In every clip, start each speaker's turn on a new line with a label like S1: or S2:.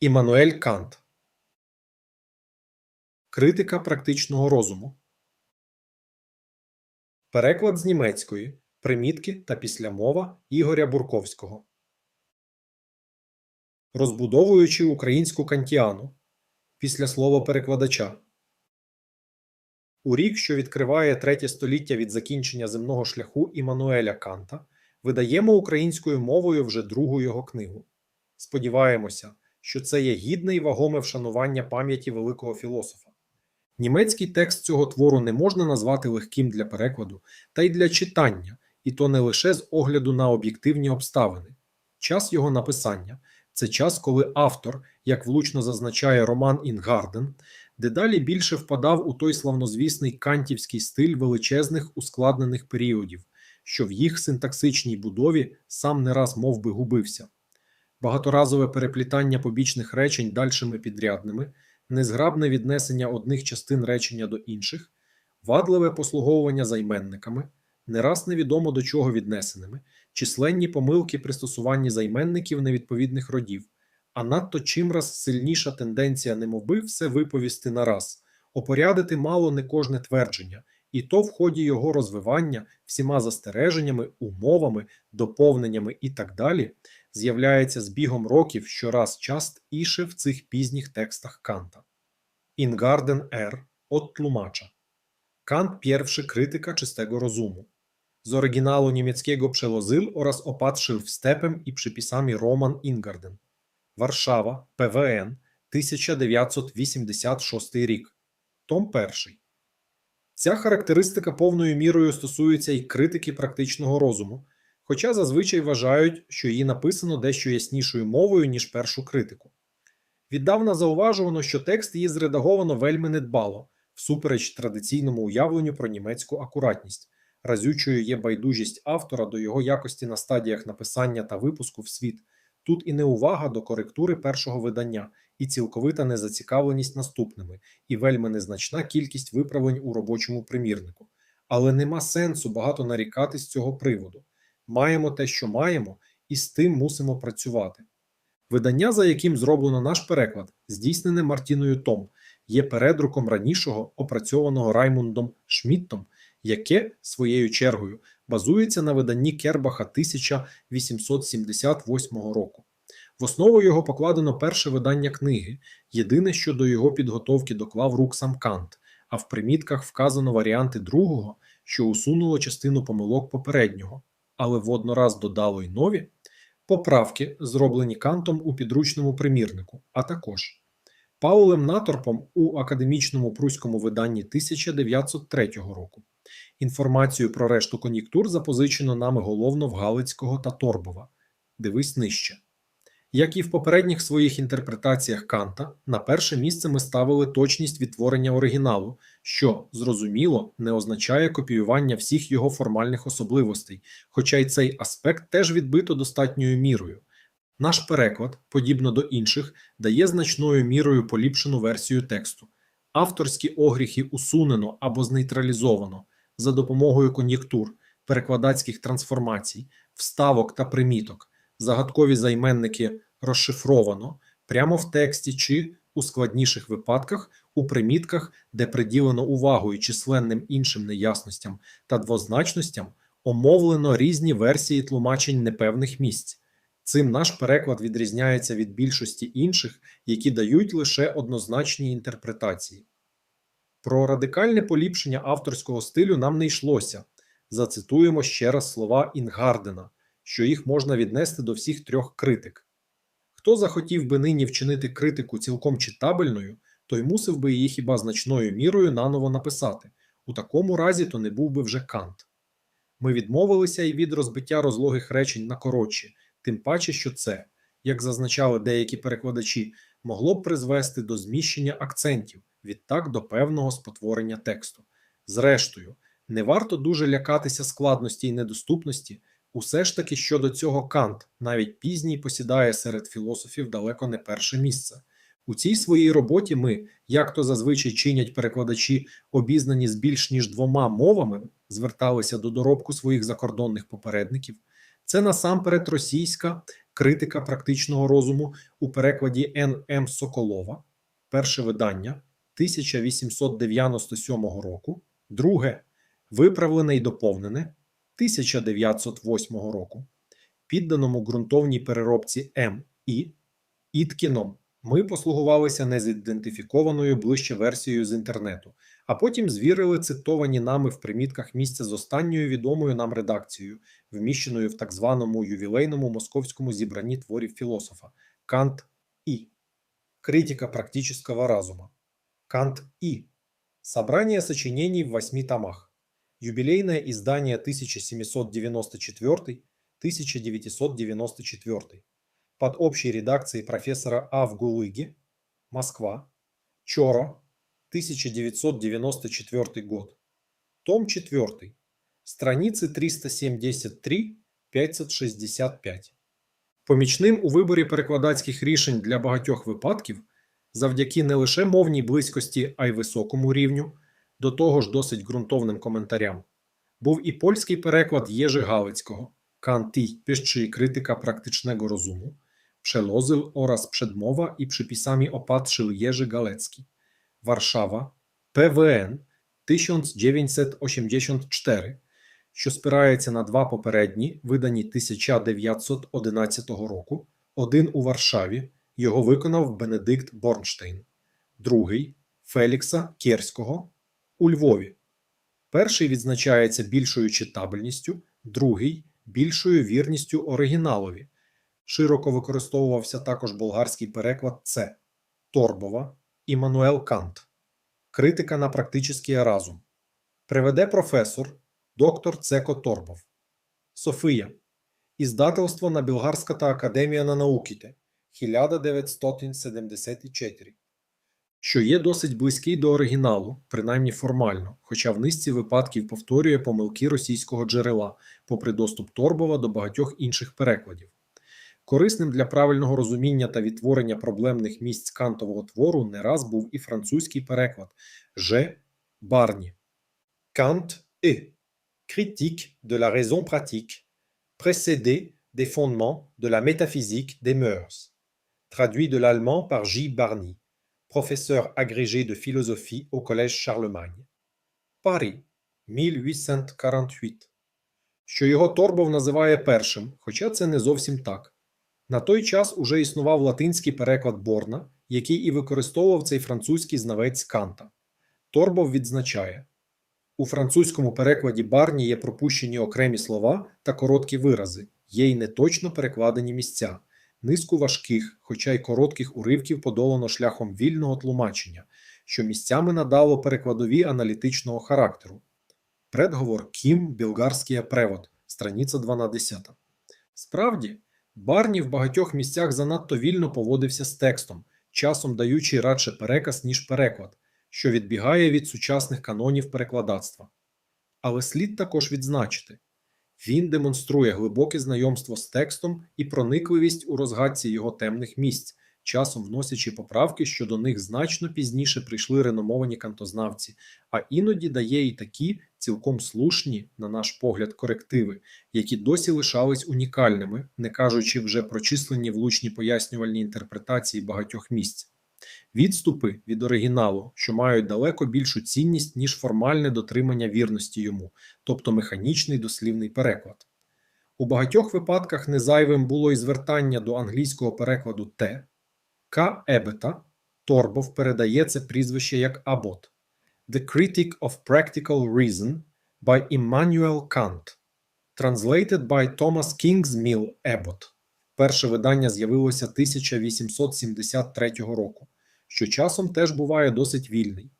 S1: Іммануель Кант. Критика практичного розуму. Переклад з німецької Примітки та післямова Ігоря Бурковського. Розбудовуючи українську кантіану Після слова перекладача. У рік, що відкриває третє століття від закінчення земного шляху Іммануеля Канта, видаємо українською мовою вже другу його книгу. Сподіваємося, що це є гідне і вагоме вшанування пам'яті великого філософа. Німецький текст цього твору не можна назвати легким для перекладу, та й для читання, і то не лише з огляду на об'єктивні обставини. Час його написання це час, коли автор, як влучно зазначає Роман Інгарден, дедалі більше впадав у той славнозвісний кантівський стиль величезних ускладнених періодів, що в їх синтаксичній будові сам не раз мов би, губився. Багаторазове переплітання побічних речень дальшими підрядними, незграбне віднесення одних частин речення до інших, вадливе послуговування займенниками, не раз невідомо до чого віднесеними, численні помилки при стосуванні займенників невідповідних родів, а надто чимраз сильніша тенденція немовби все виповісти нараз, опорядити мало не кожне твердження, і то в ході його розвивання всіма застереженнями, умовами, доповненнями і так далі з'являється з бігом років щораз част іше в цих пізніх текстах Канта. Інгарден Р. От тлумача. Кант pierwszy krytyka czystego rozumu. Z oryginału niemieckiego przełożył oraz opatrzył wstępem i przypisami Roman Ingarden. Warszawa, ПВН, 1986 рік. Том 1. Ця характеристика повною мірою стосується і критики практичного розуму, хоча зазвичай вважають, що її написано дещо яснішою мовою, ніж першу критику. Віддавна зауважувано, що текст її зредаговано вельми недбало, всупереч традиційному уявленню про німецьку акуратність, разючою є байдужість автора до його якості на стадіях написання та випуску в світ. Тут і неувага до коректури першого видання, і цілковита незацікавленість наступними, і вельми незначна кількість виправлень у робочому примірнику. Але нема сенсу багато нарікати з цього приводу. Маємо те, що маємо, і з тим мусимо працювати. Видання, за яким зроблено наш переклад, здійснене Мартіною Том, є передруком ранішого, опрацьованого Раймундом Шміттом, яке, своєю чергою, базується на виданні Кербаха 1878 року. В основу його покладено перше видання книги, єдине, що до його підготовки доклав рук сам Кант, а в примітках вказано варіанти другого, що усунуло частину помилок попереднього, але воднораз додало й нові поправки, зроблені Кантом у підручному примірнику, а також Паулем Наторпом у академічному пруському виданні 1903 року. Інформацію про решту кон'юктур запозичено нами головно в Галицького та Торбова. Дивись нижче. Як і в попередніх своїх інтерпретаціях Канта, на перше місце ми ставили точність відтворення оригіналу, що, зрозуміло, не означає копіювання всіх його формальних особливостей, хоча й цей аспект теж відбито достатньою мірою. Наш переклад, подібно до інших, дає значною мірою поліпшену версію тексту. Авторські огріхи усунено або знейтралізовано за допомогою кон'юнктур, перекладацьких трансформацій, вставок та приміток, загадкові займенники розшифровано прямо в тексті чи, у складніших випадках, у примітках, де приділено увагою численним іншим неясностям та двозначностям, омовлено різні версії тлумачень непевних місць. Цим наш переклад відрізняється від більшості інших, які дають лише однозначні інтерпретації. Про радикальне поліпшення авторського стилю нам не йшлося. Зацитуємо ще раз слова Інгардена, що їх можна віднести до всіх трьох критик. Хто захотів би нині вчинити критику цілком читабельною, той мусив би її хіба значною мірою наново написати. У такому разі то не був би вже Кант. Ми відмовилися і від розбиття розлогих речень на коротші, тим паче, що це, як зазначали деякі перекладачі, могло б призвести до зміщення акцентів, відтак до певного спотворення тексту. Зрештою, не варто дуже лякатися складності і недоступності. Усе ж таки щодо цього Кант, навіть пізній, посідає серед філософів далеко не перше місце. У цій своїй роботі ми, як то зазвичай чинять перекладачі, обізнані з більш ніж двома мовами, зверталися до доробку своїх закордонних попередників. Це насамперед російська, Критика практичного розуму у перекладі Н. М. Соколова, перше видання 1897 року, друге виправлене і доповнене 1908 року, підданому ґрунтовній переробці М. І. Іткіном ми послугувалися незідентифікованою ближче версією з інтернету, а потім звірили цитовані нами в примітках місця з останньою відомою нам редакцією, вміщеною в так званому ювілейному московському зібранні творів філософа Кант І. Критика практического разума. Кант И. Собрание сочинений в восьми томах. Юбилейное издание 1794-1994 под общей редакцией профессора А. Вгулыги, Москва, Чоро, 1994 год. Том 4. Страницы 373-565. Помічним у виборі перекладацьких рішень для багатьох випадків, завдяки не лише мовній близькості, а й високому рівню, До того ж досить ґрунтовним коментарям, був і польський переклад Єжи Галицького Kanti, pieszczy krytyka praktycznego rozumu, przelozyl oraz przedmowa i przypisami opatrzył Jerzy Galecki. Warszawa, ПВН 1984, що спирається на два попередні, видані 1911 року. Один у Варшаві, його виконав Бенедикт Борнштейн, другий Фелікса Керського у Львові. Перший відзначається більшою читабельністю, другий більшою вірністю оригіналові. Широко використовувався також болгарський переклад Це Торбова Іммануел Кант. Критика на практичний разум. Приведе професор доктор Цеко Торбов. Софія. Іздательство на Білгарськата академія на науките 1974. Що є досить близький до оригіналу, принаймні формально, хоча в низці випадків повторює помилки російського джерела, попри доступ Торбова до багатьох інших перекладів. Корисним для правильного розуміння та відтворення проблемних місць кантового твору не раз був і французький переклад Ж. Барні. Кант et Critique de la raison pratique, précédé des fondements de la métaphysique des mœurs. Traduit de l'allemand par J. Barny, professeur agrégé de philosophie au Collège Charlemagne. Paris, 1848. Що його Торбов називає першим, хоча це не зовсім так. На той час уже існував латинський переклад Борна, який і використовував цей французький знавець Канта. Торбов відзначає у французькому перекладі Барні є пропущені окремі слова та короткі вирази, є й неточно перекладені місця, низку важких, хоча й коротких уривків подолано шляхом вільного тлумачення, що місцями надало перекладові аналітичного характеру. Предговор Кім Білгарський превод, страниця 12. Справді, Барні в багатьох місцях занадто вільно поводився з текстом, часом даючи радше переказ, ніж переклад, що відбігає від сучасних канонів перекладацтва. Але слід також відзначити він демонструє глибоке знайомство з текстом і проникливість у розгадці його темних місць, часом вносячи поправки, що до них значно пізніше прийшли реномовані кантознавці, а іноді дає і такі цілком слушні, на наш погляд, корективи, які досі лишались унікальними, не кажучи вже про численні влучні пояснювальні інтерпретації багатьох місць. Відступи від оригіналу, що мають далеко більшу цінність, ніж формальне дотримання вірності йому, тобто механічний дослівний переклад. У багатьох випадках незайвим було і звертання до англійського перекладу Т. К. Ебета Торбов передає це прізвище як Абот The Critic of Practical Reason by Immanuel Kant, Translated by Thomas Kingsmill Abbott. Перше видання з'явилося 1873 року, що часом теж буває досить вільний.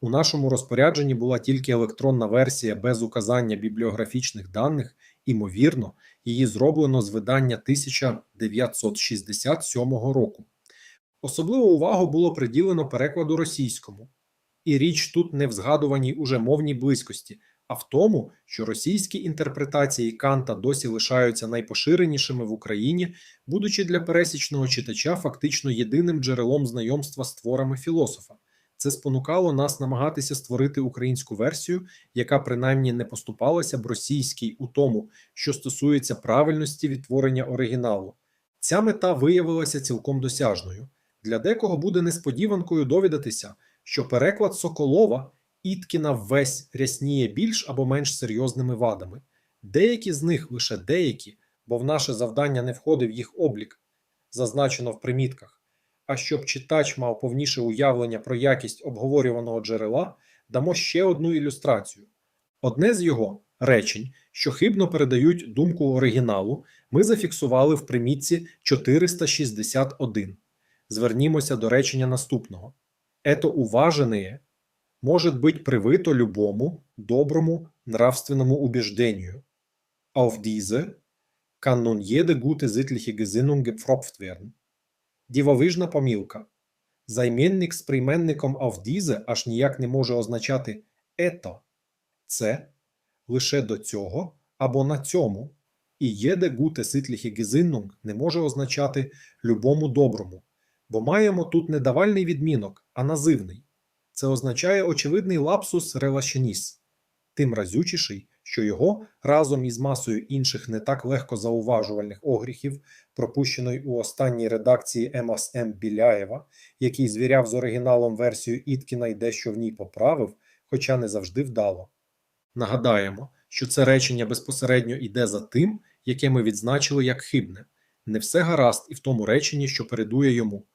S1: У нашому розпорядженні була тільки електронна версія без указання бібліографічних даних, імовірно, її зроблено з видання 1967 року. Особливу увагу було приділено перекладу російському. І річ тут не в згадуваній уже мовній близькості, а в тому, що російські інтерпретації Канта досі лишаються найпоширенішими в Україні, будучи для пересічного читача фактично єдиним джерелом знайомства з творами філософа. Це спонукало нас намагатися створити українську версію, яка принаймні не поступалася б російській у тому, що стосується правильності відтворення оригіналу. Ця мета виявилася цілком досяжною. Для декого буде несподіванкою довідатися, що переклад Соколова Іткіна ввесь рясніє більш або менш серйозними вадами. Деякі з них лише деякі, бо в наше завдання не входив їх облік, зазначено в примітках. А щоб читач мав повніше уявлення про якість обговорюваного джерела, дамо ще одну ілюстрацію. Одне з його речень, що хибно передають думку оригіналу, ми зафіксували в примітці 461. Звернімося до речення наступного. Это уваженное может быть привито любому доброму нравственному убеждению. Auf diese kann nun jede gute sittliche Gesinnung gepfropft werden. Дивовижна помілка. Займенник з прийменником auf diese аж ніяк не може означати «ето» – «це», лише до цього або на цьому, і «jede gute sittliche Gesinnung» не може означати «любому доброму», бо маємо тут не давальний відмінок, а називний. Це означає очевидний лапсус релашеніс, тим разючіший, що його разом із масою інших не так легко зауважувальних огріхів, пропущеної у останній редакції Емас М. Біляєва, який звіряв з оригіналом версію Іткіна і дещо в ній поправив, хоча не завжди вдало. Нагадаємо, що це речення безпосередньо йде за тим, яке ми відзначили як хибне. Не все гаразд і в тому реченні, що передує йому.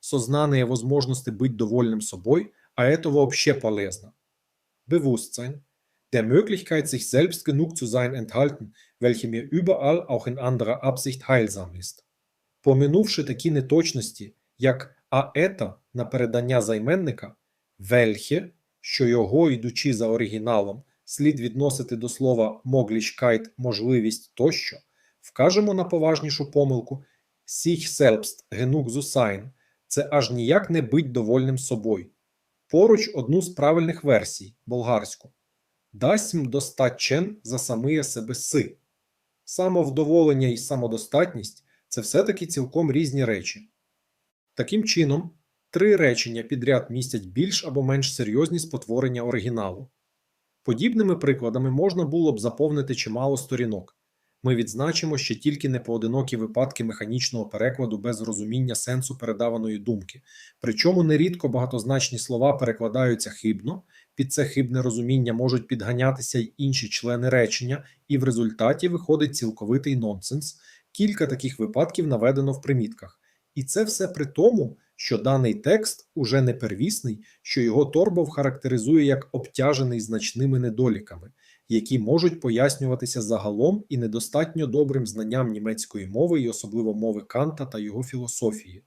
S1: Сознание возможности быть довольным собой, а это вообще полезно. Bewusstsein, der Möglichkeit, sich selbst genug zu sein enthalten, welche mir überall auch in anderer Absicht heilsam ist. Помінувши такі неточності, як а ета на передання займенника, вельхе, що його, йдучи за оригіналом, слід відносити до слова моглічкайт можливість тощо, вкажемо на поважнішу помилку сіх selbst genug zu це аж ніяк не бить довольним собою. Поруч одну з правильних версій болгарську дасьм достатчен за самиє себе си. Самовдоволення і самодостатність це все-таки цілком різні речі. Таким чином, три речення підряд містять більш або менш серйозні спотворення оригіналу. Подібними прикладами можна було б заповнити чимало сторінок. Ми відзначимо ще тільки непоодинокі випадки механічного перекладу без розуміння сенсу передаваної думки, причому нерідко багатозначні слова перекладаються хибно, під це хибне розуміння можуть підганятися й інші члени речення, і в результаті виходить цілковитий нонсенс. Кілька таких випадків наведено в примітках. І це все при тому, що даний текст уже не первісний, що його Торбов характеризує як обтяжений значними недоліками які можуть пояснюватися загалом і недостатньо добрим знанням німецької мови і особливо мови Канта та його філософії.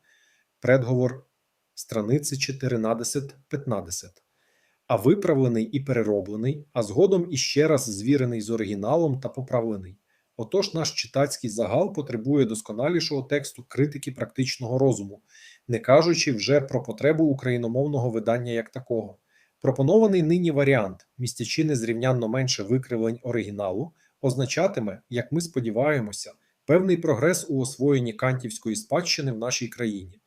S1: Предговор страниці 14-15. А виправлений і перероблений, а згодом іще раз звірений з оригіналом та поправлений. Отож, наш читацький загал потребує досконалішого тексту критики практичного розуму, не кажучи вже про потребу україномовного видання як такого. Пропонований нині варіант, містячи незрівнянно менше викривлень оригіналу, означатиме, як ми сподіваємося, певний прогрес у освоєнні кантівської спадщини в нашій країні.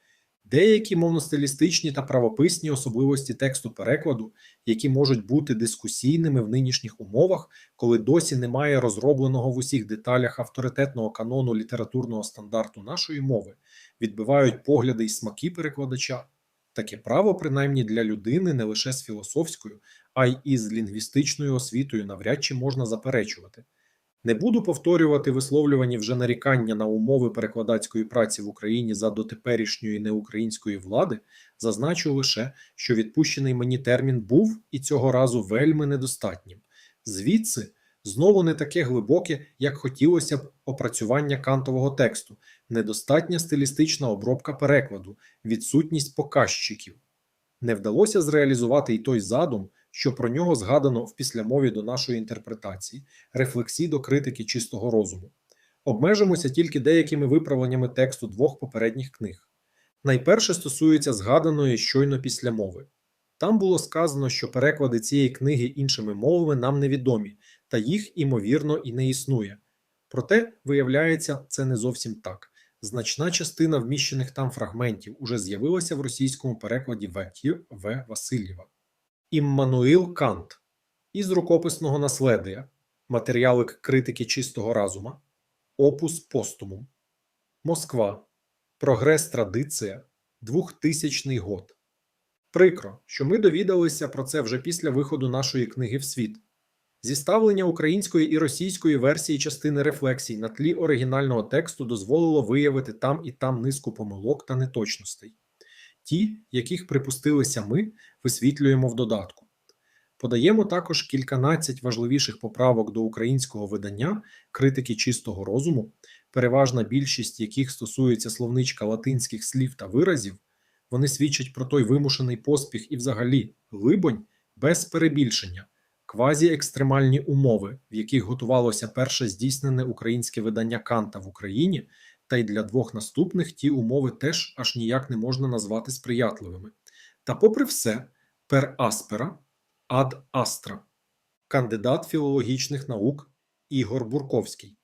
S1: Деякі мовностилістичні та правописні особливості тексту перекладу, які можуть бути дискусійними в нинішніх умовах, коли досі немає розробленого в усіх деталях авторитетного канону літературного стандарту нашої мови, відбивають погляди й смаки перекладача. Таке право, принаймні для людини, не лише з філософською, а й із лінгвістичною освітою навряд чи можна заперечувати. Не буду повторювати висловлювані вже нарікання на умови перекладацької праці в Україні за дотеперішньої неукраїнської влади, зазначу лише, що відпущений мені термін був і цього разу вельми недостатнім. Звідси знову не таке глибоке, як хотілося б опрацювання кантового тексту, недостатня стилістична обробка перекладу, відсутність показчиків. Не вдалося зреалізувати й той задум, що про нього згадано в післямові до нашої інтерпретації, рефлексій до критики чистого розуму. Обмежимося тільки деякими виправленнями тексту двох попередніх книг. Найперше стосується згаданої щойно післямови. Там було сказано, що переклади цієї книги іншими мовами нам невідомі, та їх, імовірно, і не існує. Проте, виявляється, це не зовсім так. Значна частина вміщених там фрагментів уже з'явилася в російському перекладі Вет'ю В. Васильєва. Іммануїл Кант із рукописного наследия, матеріалик критики чистого разума, опус постумум. Москва. Прогрес традиція. 2000 год. Прикро, що ми довідалися про це вже після виходу нашої книги в світ. Зіставлення української і російської версії частини рефлексій на тлі оригінального тексту дозволило виявити там і там низку помилок та неточностей. Ті, яких припустилися ми, висвітлюємо в додатку. Подаємо також кільканадцять важливіших поправок до українського видання критики чистого розуму, переважна більшість яких стосується словничка латинських слів та виразів, вони свідчать про той вимушений поспіх і взагалі глибонь без перебільшення, квазіекстремальні умови, в яких готувалося перше здійснене українське видання Канта в Україні, та й для двох наступних ті умови теж аж ніяк не можна назвати сприятливими. Та попри все, пер аспера ад астра, кандидат філологічних наук Ігор Бурковський.